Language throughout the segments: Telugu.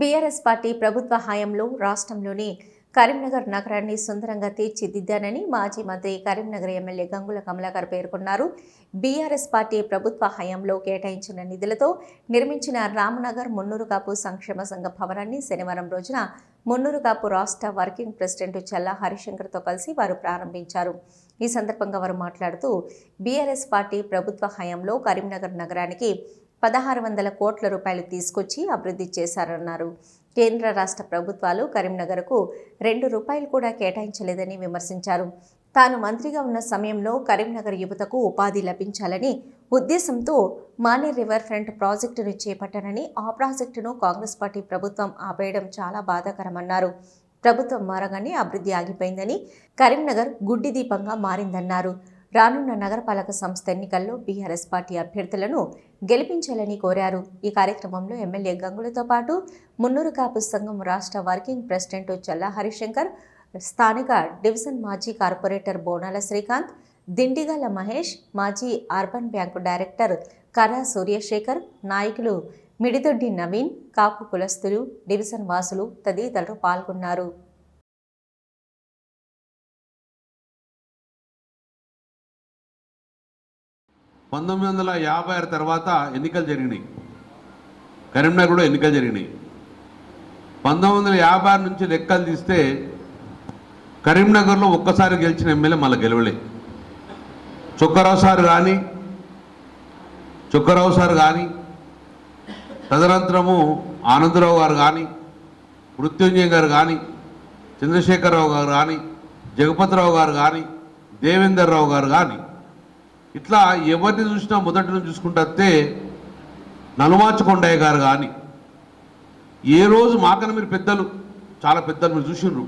బీఆర్ఎస్ పార్టీ ప్రభుత్వ హయాంలో రాష్ట్రంలోని కరీంనగర్ నగరాన్ని సుందరంగా తీర్చిదిద్దానని మాజీ మంత్రి కరీంనగర్ ఎమ్మెల్యే గంగుల కమలాకర్ పేర్కొన్నారు. బీఆర్ఎస్ పార్టీ ప్రభుత్వ హయాంలో కేటాయించిన నిధులతో నిర్మించిన రామనగర్ మున్నూరుకాపు సంక్షేమ సంఘ భవనాన్ని శనివారం రోజున మున్నూరుకాపు రాష్ట్ర వర్కింగ్ ప్రెసిడెంట్ చల్లా హరిశంకర్తో కలిసి వారు ప్రారంభించారు. ఈ సందర్భంగా వారు మాట్లాడుతూ బీఆర్ఎస్ పార్టీ ప్రభుత్వ హయాంలో కరీంనగర్ నగరానికి పదహారు వందల కోట్ల రూపాయలు తీసుకొచ్చి అభివృద్ధి చేశారన్నారు. కేంద్ర రాష్ట్ర ప్రభుత్వాలు కరీంనగర్కు రెండు రూపాయలు కూడా కేటాయించలేదని విమర్శించారు. తాను మంత్రిగా ఉన్న సమయంలో కరీంనగర్ యువతకు ఉపాధి లభించాలని ఉద్దేశంతో మానే రివర్ ఫ్రంట్ ప్రాజెక్టును చేపట్టానని ఆ ప్రాజెక్టును కాంగ్రెస్ పార్టీ ప్రభుత్వం ఆపేయడం చాలా బాధాకరమన్నారు. ప్రభుత్వం మారగానే అభివృద్ధి ఆగిపోయిందని కరీంనగర్ గుడ్డి దీపంగా మారిందన్నారు. రానున్న నగరపాలక సంస్థ ఎన్నికల్లో బీఆర్ఎస్ పార్టీ అభ్యర్థులను గెలిపించాలని కోరారు. ఈ కార్యక్రమంలో ఎమ్మెల్యే గంగులతో పాటు మున్నూరు కాపు సంఘం రాష్ట్ర వర్కింగ్ ప్రెసిడెంట్ చల్లా హరిశంకర్ స్థానిక డివిజన్ మాజీ కార్పొరేటర్ బోనాల శ్రీకాంత్ దిండిగల మహేష్ మాజీ అర్బన్ బ్యాంకు డైరెక్టర్ కరా సూర్యశేఖర్ నాయకులు మిడిదొడ్డి నవీన్ కాపు కులస్తులు డివిజన్ వాసులు తదితరులు పాల్గొన్నారు. పంతొమ్మిది వందల యాభై ఆరు తర్వాత ఎన్నికలు జరిగినాయి. కరీంనగర్లో ఎన్నికలు జరిగినాయి. పంతొమ్మిది వందల యాభై ఆరు నుంచి లెక్కలు తీస్తే కరీంనగర్లో ఒక్కసారి గెలిచిన ఎమ్మెల్యే మళ్ళీ గెలవలే. చుక్కరావు సార్ కానీ చుక్కరావు సార్ కానీ తదనంతరము ఆనందరావు గారు కానీ మృత్యుంజయ్ గారు కానీ చంద్రశేఖరరావు గారు కానీ జగపతిరావు గారు కానీ దేవేందర్ రావు గారు కానీ ఇట్లా ఎవరిని చూసినా మొదటి నుంచి చూసుకుంటే నలుమాచుకొండయ్య గారు కానీ ఏ రోజు మాకన్నా మీరు పెద్దలు చాలా పెద్దలు మీరు చూసిండ్రు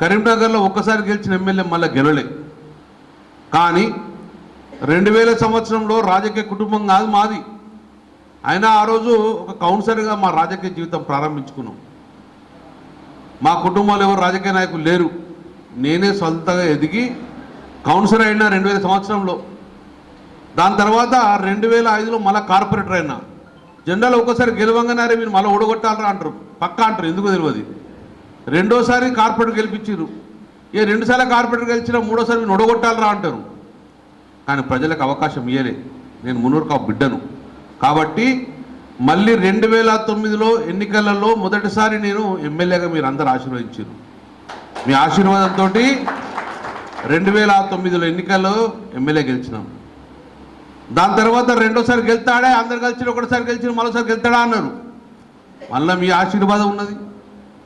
కరీంనగర్లో ఒక్కసారి గెలిచిన ఎమ్మెల్యే మళ్ళీ గెలలే కానీ రెండు వేల సంవత్సరంలో రాజకీయ కుటుంబం కాదు మాది. అయినా ఆ రోజు ఒక కౌన్సిలర్గా మా రాజకీయ జీవితం ప్రారంభించుకున్నాం. మా కుటుంబంలో ఎవరు రాజకీయ నాయకులు లేరు. నేనే సొంతగా ఎదిగి కౌన్సిలర్ అయినా రెండు వేల సంవత్సరంలో. దాని తర్వాత రెండు వేల ఐదులో మళ్ళీ కార్పొరేటర్ అయినా. జెండాలు ఒక్కసారి గెలవంగానే మీరు మళ్ళీ ఓడగొట్టాలరా అంటారు. పక్కా అంటారు ఎందుకు తెలియదు రెండోసారి కార్పొరేటర్ గెలిపించారు ఏ రెండుసార్లు కార్పొరేటర్ గెలిచినా మూడోసారి మీరు ఓడగొట్టాలరా అంటారు. కానీ ప్రజలకు అవకాశం ఇయ్యలే. నేను మునూరు కాపు బిడ్డను. కాబట్టి మళ్ళీ రెండు వేల తొమ్మిదిలో ఎన్నికలలో మొదటిసారి నేను ఎమ్మెల్యేగా మీరు అందరు ఆశీర్వదించారు మీ ఆశీర్వాదంతో రెండు వేల తొమ్మిదిలో ఎన్నికల్లో ఎమ్మెల్యే గెలిచినాం. దాని తర్వాత రెండోసారి గెలుతాడే? అందరు కలిసి ఒకటిసారి గెలిచిన మరోసారి గెలుతాడా అన్నారు. మళ్ళీ మీ ఆశీర్వాదం ఉన్నది.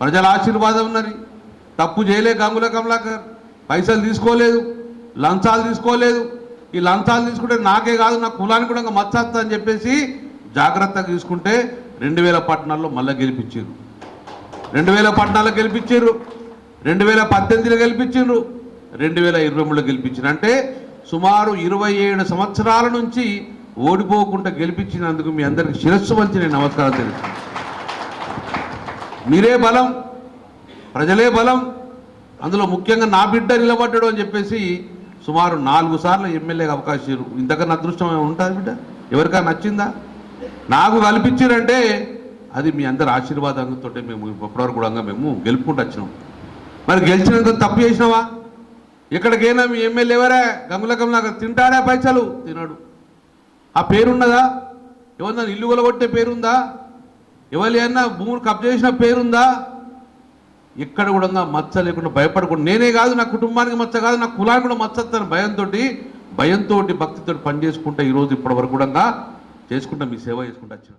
ప్రజల ఆశీర్వాదం ఉన్నది. తప్పు చేయలే గంగుల కమలాకర్. పైసలు తీసుకోలేదు. లంచాలు తీసుకోలేదు. ఈ లంచాలు తీసుకుంటే నాకే కాదు నా కులానికి కూడా మచ్చస్తా అని చెప్పేసి జాగ్రత్తగా తీసుకుంటే రెండు వేల పట్టణాల్లో మళ్ళీ గెలిపించారు. రెండు వేల పట్టణాల్లో గెలిపించారు. రెండు వేల పద్దెనిమిదిలో గెలిపించారు. రెండు వేల ఇరవై మూడులో గెలిపించిన. అంటే సుమారు ఇరవై ఏడు సంవత్సరాల నుంచి ఓడిపోకుండా గెలిపించినందుకు మీ అందరికి శిరస్సు వంచి నేను నమస్కారం తెలుసు మీరే బలం ప్రజలే బలం అందులో ముఖ్యంగా నా బిడ్డ నిలబడ్డాడు అని చెప్పేసి సుమారు నాలుగు సార్లు ఎమ్మెల్యేకి అవకాశం ఇంతకన్నా అదృష్టం ఉంటుంది బిడ్డ? ఎవరికైనా నచ్చిందా? నాకు కల్పించారంటే అది మీ అందరి ఆశీర్వాదంతో మేము ఇప్పటివరకు కూడా మేము గెలుపుకుంటూ వచ్చినాం. మరి గెలిచినంత తప్పు చేసినావా? ఎక్కడికైనా మీ ఎమ్మెల్యే ఎవరే? గంగులకం నాకు తింటాడా పైసలు? తినడు. ఆ పేరున్నదా? ఎవరన్నా ఇల్లు కొలగొట్టే పేరుందా? ఎవరి అన్నా భూములు కబ్జా చేసిన పేరుందా? ఎక్కడ కూడా మచ్చ లేకుండా భయపడకుండా నేనే కాదు నా కుటుంబానికి మచ్చ కాదు నా కులానికి కూడా మచ్చని భయంతో భయంతో భక్తితో పనిచేసుకుంటా ఈరోజు ఇప్పటి వరకు కూడా చేసుకుంటా మీ సేవ చేసుకుంటా వచ్చిన.